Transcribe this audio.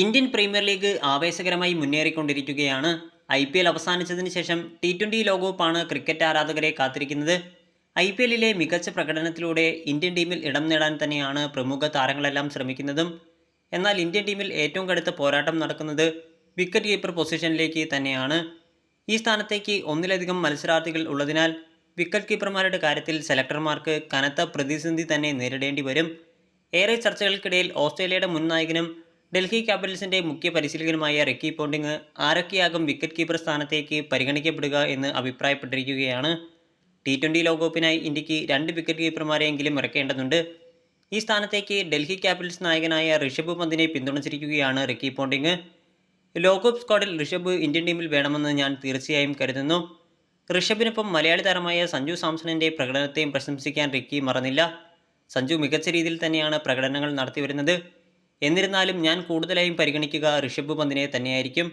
Indian premier league ആവേശകരമായി മുന്നേറിക്കൊണ്ടിരിക്കുകയാണ്. I P L അവസാനിച്ചതിന് ശേഷം ടി ട്വന്റി ലോകകപ്പാണ് ക്രിക്കറ്റ് ആരാധകരെ കാത്തിരിക്കുന്നത്. ഐ പി എല്ലിലെ മികച്ച പ്രകടനത്തിലൂടെ ഇന്ത്യൻ ടീമിൽ ഇടം നേടാൻ തന്നെയാണ് പ്രമുഖ താരങ്ങളെല്ലാം ശ്രമിക്കുന്നതും. എന്നാൽ ഇന്ത്യൻ ടീമിൽ ഏറ്റവും കടുത്ത പോരാട്ടം നടക്കുന്നത് വിക്കറ്റ് കീപ്പർ പൊസിഷനിലേക്ക് തന്നെയാണ്. ഈ സ്ഥാനത്തേക്ക് ഒന്നിലധികം മത്സരാർത്ഥികൾ ഉള്ളതിനാൽ വിക്കറ്റ് കീപ്പർമാരുടെ കാര്യത്തിൽ സെലക്ടർമാർക്ക് കനത്ത പ്രതിസന്ധി തന്നെ നേരിടേണ്ടി വരും. ഏറെ ചർച്ചകൾക്കിടയിൽ ഓസ്ട്രേലിയയുടെ മുൻ നായകനും ഡൽഹി ക്യാപിറ്റൽസിന്റെ മുഖ്യ പരിശീലകനുമായ റിക്കി പോണ്ടിങ് ആരൊക്കെയാകും വിക്കറ്റ് കീപ്പർ സ്ഥാനത്തേക്ക് പരിഗണിക്കപ്പെടുക എന്ന് അഭിപ്രായപ്പെട്ടിരിക്കുകയാണ്. ടി ട്വന്റി ലോകകപ്പിനായി ഇന്ത്യയ്ക്ക് രണ്ട് വിക്കറ്റ് കീപ്പർമാരെയെങ്കിലും ഇറക്കേണ്ടതുണ്ട്. ഈ സ്ഥാനത്തേക്ക് ഡൽഹി ക്യാപിറ്റൽസ് നായകനായ ഋഷഭ് പന്തിനെ പിന്തുണച്ചിരിക്കുകയാണ് റിക്കി പോണ്ടിങ്. ലോകകപ്പ് സ്ക്വാഡിൽ ഋഷഭ് ഇന്ത്യൻ ടീമിൽ വേണമെന്ന് ഞാൻ തീർച്ചയായും കരുതുന്നു. ഋഷഭിനൊപ്പം മലയാളി താരമായ സഞ്ജു സാംസണിന്റെ പ്രകടനത്തെയും പ്രശംസിക്കാൻ റിക്കി മറന്നില്ല. സഞ്ജു മികച്ച രീതിയിൽ തന്നെയാണ് പ്രകടനങ്ങൾ നടത്തിവരുന്നത്. എന്നിരുന്നാലും ഞാൻ കൂടുതലായും പരിഗണിക്കുക ഋഷഭ് പന്തിനെ തന്നെയായിരിക്കും.